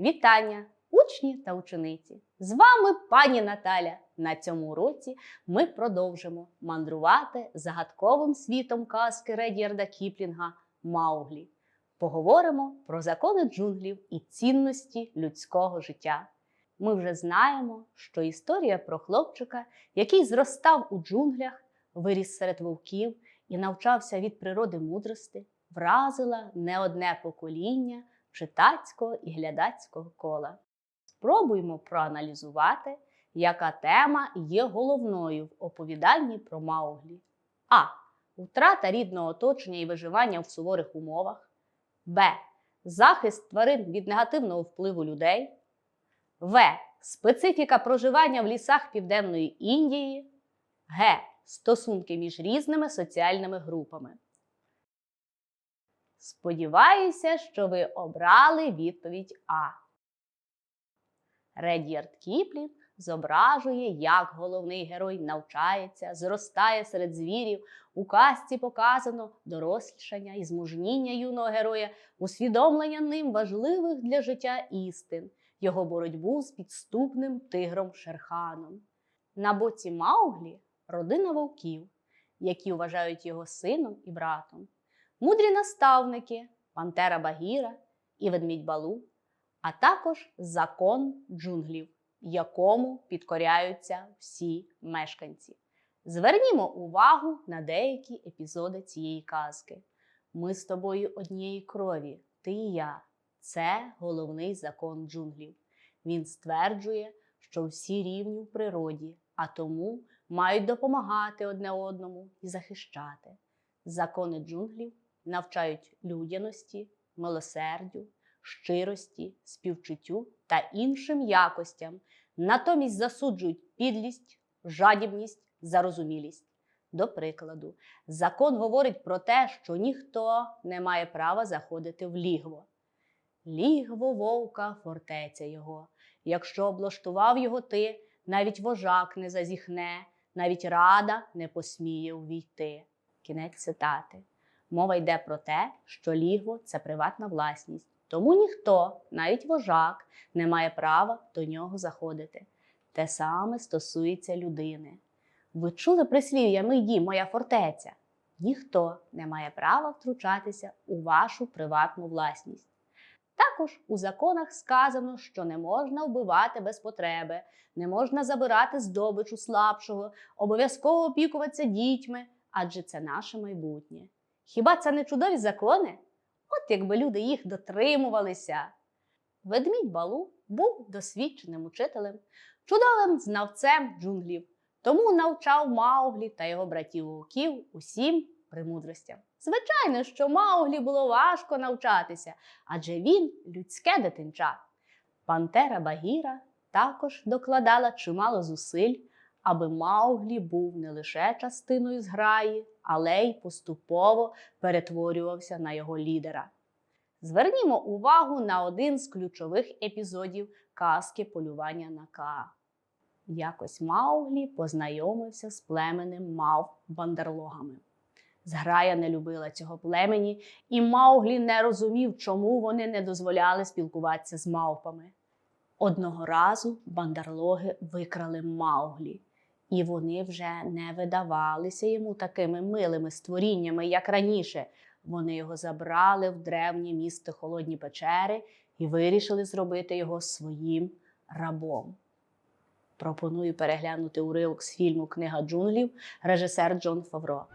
Вітання, учні та учениці! З вами пані Наталя. На цьому уроці ми продовжимо мандрувати загадковим світом казки Редіарда Кіплінга Мауглі. Поговоримо про закони джунглів і цінності людського життя. Ми вже знаємо, що історія про хлопчика, який зростав у джунглях, виріс серед вовків і навчався від природи мудрости, вразила не одне покоління читацького і глядацького кола. Спробуємо проаналізувати, яка тема є головною в оповіданні про Мауглі. А. Втрата рідного оточення і виживання в суворих умовах. Б. Захист тварин від негативного впливу людей. В. Специфіка проживання в лісах Південної Індії. Г. Стосунки між різними соціальними групами. Сподіваюся, що ви обрали відповідь А. Редіард Кіплінг зображує, як головний герой навчається, зростає серед звірів. У казці показано дорослішання і змужніння юного героя, усвідомлення ним важливих для життя істин, його боротьбу з підступним тигром Шерханом. На боці Мауглі родина вовків, які вважають його сином і братом, мудрі наставники, пантера Багіра і ведмідь Балу, а також закон джунглів, якому підкоряються всі мешканці. Звернімо увагу на деякі епізоди цієї казки. Ми з тобою однієї крові, ти і я. Це головний закон джунглів. Він стверджує, що всі рівні в природі, а тому мають допомагати одне одному і захищати. Закони джунглів навчають людяності, милосердю, щирості, співчуттю та іншим якостям, натомість засуджують підлість, жадібність, зарозумілість. До прикладу, закон говорить про те, що ніхто не має права заходити в лігво. Лігво вовка, фортеця його. Якщо облаштував його ти, навіть вожак не зазіхне, навіть рада не посміє увійти. Кінець цитати. Мова йде про те, що лігво це приватна власність, тому ніхто, навіть вожак, не має права до нього заходити. Те саме стосується людини. Ви чули прислів'я «Мій моя фортеця? Ніхто не має права втручатися у вашу приватну власність. Також у законах сказано, що не можна вбивати без потреби, не можна забирати здобич у слабшого, обов'язково опікуватися дітьми, адже це наше майбутнє. Хіба це не чудові закони? От якби люди їх дотримувалися. Ведмідь Балу був досвідченим учителем, чудовим знавцем джунглів, тому навчав Мауглі та його братів вовків усім премудростям. Звичайно, що Мауглі було важко навчатися, адже він людське дитинча. Пантера Багіра також докладала чимало зусиль, аби Мауглі був не лише частиною зграї, але й поступово перетворювався на його лідера. Звернімо увагу на один з ключових епізодів казки полювання на Каа. Якось Мауглі познайомився з племенем мав бандерлогами. Зграя не любила цього племені, і Мауглі не розумів, чому вони не дозволяли спілкуватися з мавпами. Одного разу бандерлоги викрали Мауглі, і вони вже не видавалися йому такими милими створіннями, як раніше. Вони його забрали в древнє місто Холодні печери і вирішили зробити його своїм рабом. Пропоную переглянути уривок з фільму Книга джунглів режисер Джон Фавро.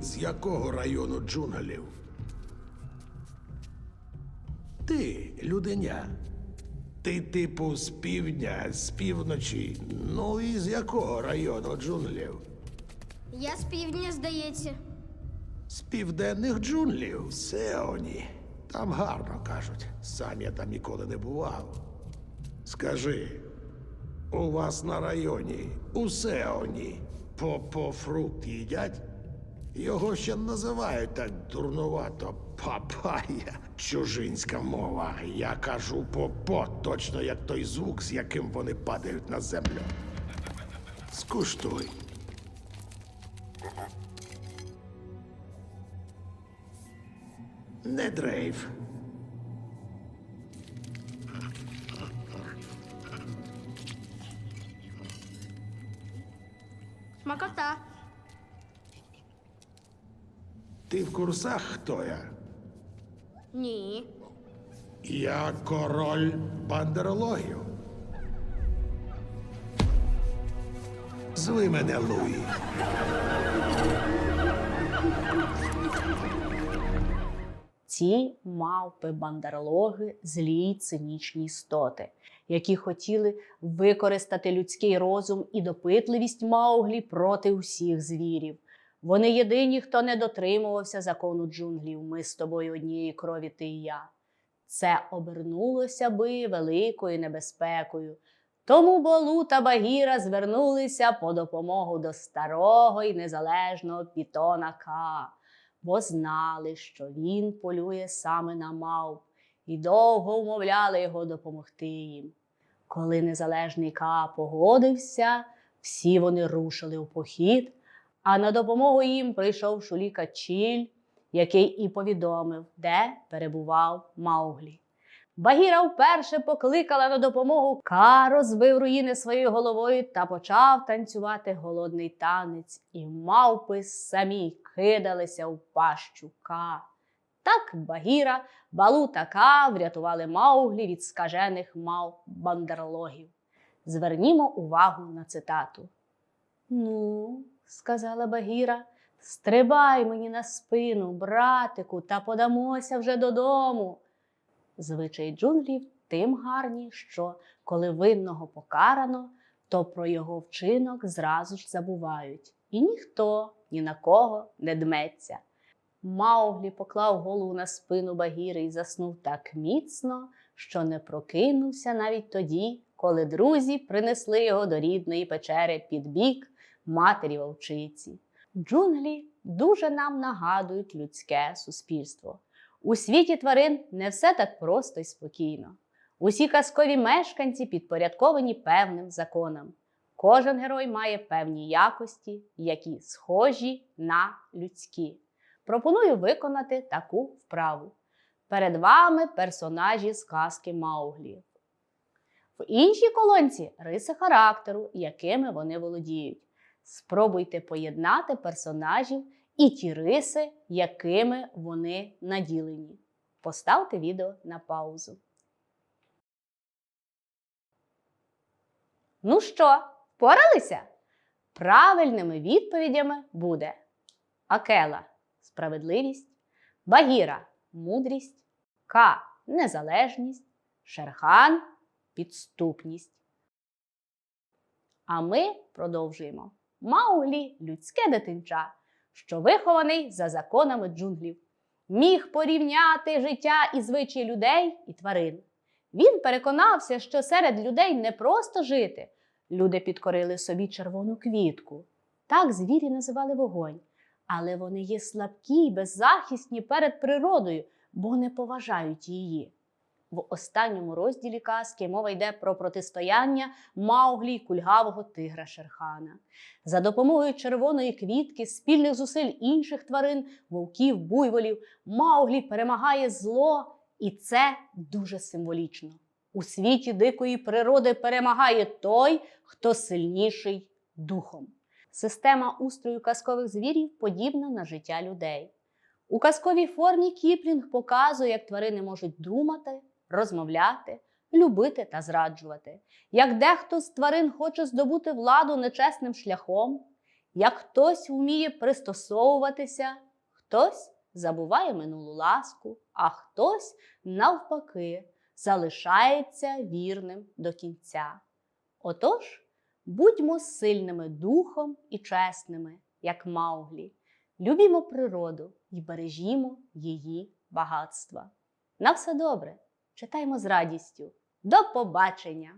З якого району джунглів? Ти, людиня. Ти, типу, з півдня, з півночі. Ну і з якого району джунглів? Я з півдня, здається. З південних джунглів, Сеоні. Там гарно кажуть. Сам я там ніколи не бував. Скажи, у вас на районі, у Сеоні, по-по фрукт їдять? Його ще називають так дурнувато папая. Чужинська мова. Я кажу по-по, точно як той звук, з яким вони падають на землю. Скуштуй. Не дрейф. Смакота. Ти в курсах, хто я? Ні. Я король бандерологів. Зви мене Луї. Ці мавпи бандерлоги злі цинічні істоти, які хотіли використати людський розум і допитливість Мауглі проти усіх звірів. Вони єдині, хто не дотримувався закону джунглів. Ми з тобою однієї крові, ти і я. Це обернулося би великою небезпекою. Тому Болу та Багіра звернулися по допомогу до старого і незалежного пітона Ка бо знали, що він полює саме на мавп, і довго вмовляли його допомогти їм. Коли незалежний Ка погодився, всі вони рушили у похід, а на допомогу їм прийшов Шуліка Чіль, який і повідомив, де перебував Мауглі. Багіра вперше покликала на допомогу. Ка розбив руїни своєю головою та почав танцювати голодний танець, і мавпи самі кидалися в пащу Ка. Так Багіра, Балу та Ка врятували Мауглі від скажених мав бандерлогів. Звернімо увагу на цитату. Ну, сказала Багіра, стрибай мені на спину, братику, та подамося вже додому. Звичай джунглів тим гарні, що коли винного покарано, то про його вчинок зразу ж забувають, і ніхто ні на кого не дметься. Мауглі поклав голову на спину Багіри і заснув так міцно, що не прокинувся навіть тоді, коли друзі принесли його до рідної печери під бік матері вовчиці. Джунглі дуже нам нагадують людське суспільство. У світі тварин не все так просто й спокійно. Усі казкові мешканці підпорядковані певним законам. Кожен герой має певні якості, які схожі на людські. Пропоную виконати таку вправу. Перед вами персонажі сказки Мауглі. В іншій колонці риси характеру, якими вони володіють. Спробуйте поєднати персонажів і ті риси, якими вони наділені. Поставте відео на паузу. Ну що, впоралися? Правильними відповідями буде Акела справедливість, Багіра мудрість, Ка незалежність, Шерхан підступність. А ми продовжуємо. Мауглі людське дитинча, що вихований за законами джунглів, міг порівняти життя і звичаї людей і тварин. Він переконався, що серед людей не просто жити. Люди підкорили собі червону квітку. Так звірі називали вогонь. Але вони є слабкі й беззахисні перед природою, бо не поважають її. В останньому розділі казки мова йде про протистояння Мауглі й кульгавого тигра Шерхана. За допомогою червоної квітки, спільних зусиль інших тварин, вовків, буйволів, Мауглі перемагає зло, і це дуже символічно. У світі дикої природи перемагає той, хто сильніший духом. Система устрою казкових звірів подібна на життя людей. У казковій формі Кіплінг показує, як тварини можуть думати, розмовляти, любити та зраджувати, як дехто з тварин хоче здобути владу нечесним шляхом, Як хтось вміє пристосовуватися, хтось забуває минулу ласку, а хтось, навпаки, залишається вірним до кінця. Отож, будьмо сильними духом і чесними, як Мауглі. Любімо природу і бережімо її багатства. На все добре, читаймо з радістю. До побачення!